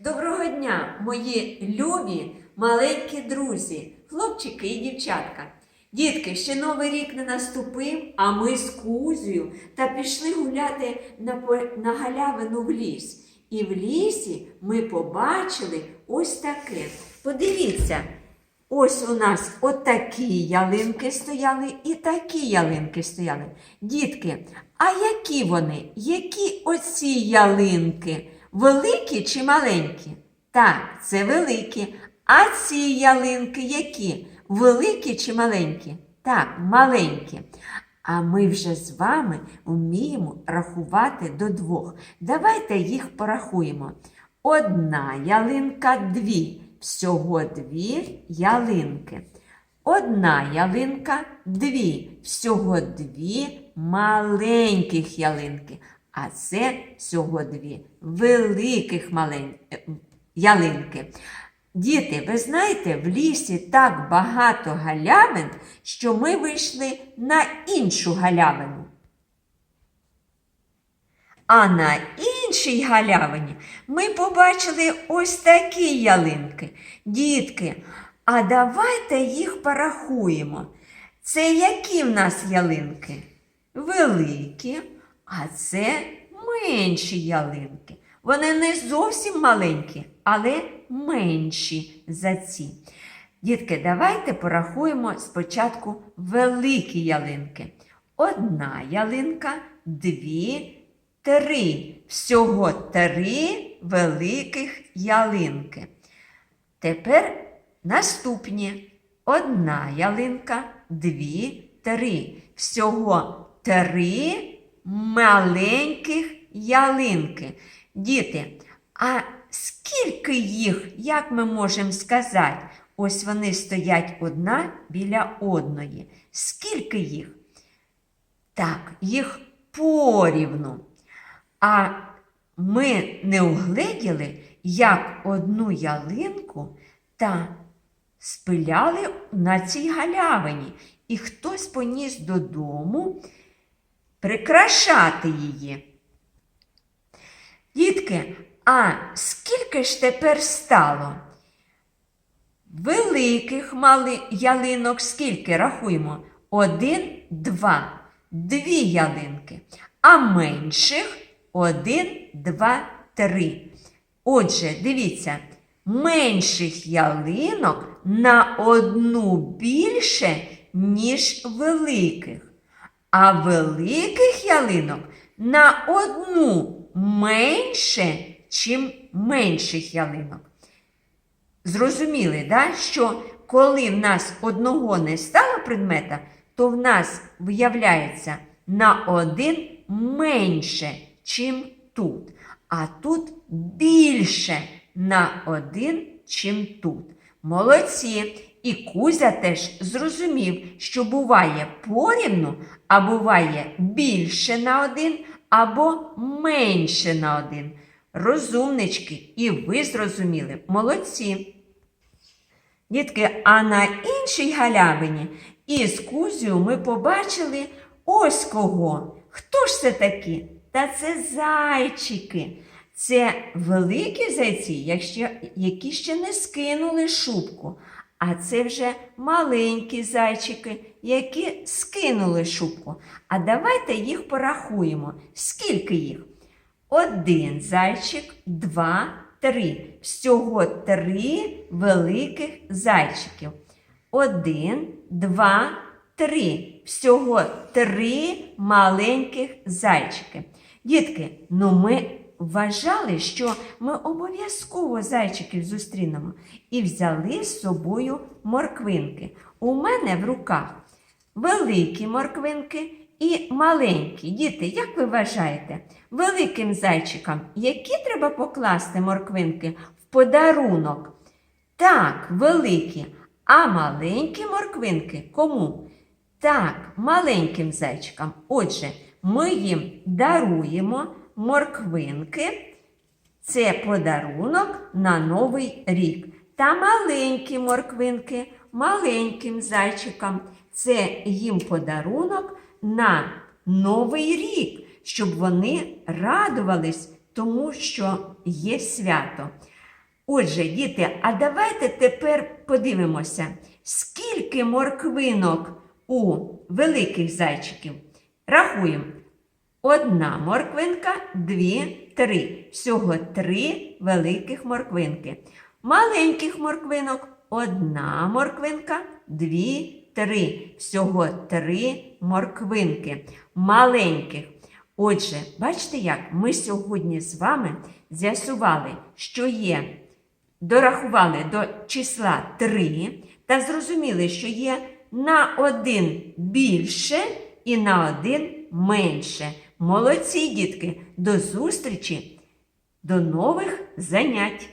Доброго дня, мої любі маленькі друзі, хлопчики і дівчатка. Дітки, ще новий рік не наступив, а ми з Кузею та пішли гуляти на, на галявину в ліс. І в лісі ми побачили ось таке. Подивіться, ось у нас отакі ялинки стояли і такі ялинки стояли. Дітки, а які вони? Які оці ялинки? Великі чи маленькі? Так, це великі. А ці ялинки які? Великі чи маленькі? Так, маленькі. А ми вже з вами вміємо рахувати до двох. Давайте їх порахуємо. Одна ялинка, дві. Всього дві ялинки. Одна ялинка, дві. Всього дві маленьких ялинки. А це всього дві великих малень... е, ялинки. Діти, ви знаєте, в лісі так багато галявин, що ми вийшли на іншу галявину. А на іншій галявині ми побачили ось такі ялинки. Дітки, а давайте їх порахуємо. Це які в нас ялинки? Великі, а це менші ялинки. Вони не зовсім маленькі, але менші за ці. Дітки, давайте порахуємо спочатку великі ялинки. Одна ялинка, дві, три. Всього три великих ялинки. Тепер наступні. Одна ялинка, дві, три. Всього три маленьких ялинки. Діти, а скільки їх, як ми можемо сказати? Ось вони стоять одна біля одної. Скільки їх? Так, їх порівну. А ми не угледіли, як одну ялинку та спиляли на цій галявині, і хтось поніс додому прикрашати її. Дітки, а скільки ж тепер стало? Великих мали ялинок скільки рахуємо? Один, два, дві ялинки. А менших один, два, три. Отже, дивіться, менших ялинок на одну більше, ніж великих. А великих ялинок на одну менше, чим менших ялинок. Зрозуміли, да? що коли в нас одного не стало предмета, то в нас виявляється на один менше, чим тут. А тут більше на один, чим тут. Молодці! І Кузя теж зрозумів, що буває порівну, а буває більше на один або менше на один. Розумнички, і ви зрозуміли, молодці. Дітки, а на іншій галявині із Кузею ми побачили ось кого. Хто ж це такі? Та це зайчики. Це великі зайці, які ще не скинули шубку. А це вже маленькі зайчики, які скинули шубку. А давайте їх порахуємо. Скільки їх? Один зайчик, два, три. Всього три великих зайчиків. Один, два, три. Всього три маленьких зайчики. Дітки, ну ми вважали, що ми обов'язково зайчиків зустрінемо і взяли з собою морквинки. У мене в руках великі морквинки і маленькі. Діти, як ви вважаєте, великим зайчикам які треба покласти морквинки в подарунок? Так, великі. А маленькі морквинки кому? Так, маленьким зайчикам. Отже, ми їм даруємо морквинки. Це подарунок на Новий рік. Та маленькі морквинки маленьким зайчикам. Це їм подарунок на Новий рік, щоб вони радувались тому, що є свято. Отже, діти, а давайте тепер подивимося, скільки морквинок у великих зайчиків. Рахуємо. Одна морквинка, дві, три. Всього три великих морквинки. Маленьких морквинок одна морквинка, дві, три. Всього три морквинки. Маленьких. Отже, бачите, як ми сьогодні з вами з'ясували, що є, дорахували до числа 3 та зрозуміли, що є на один більше і на один менше. Молодці, дітки! До зустрічі! До нових занять!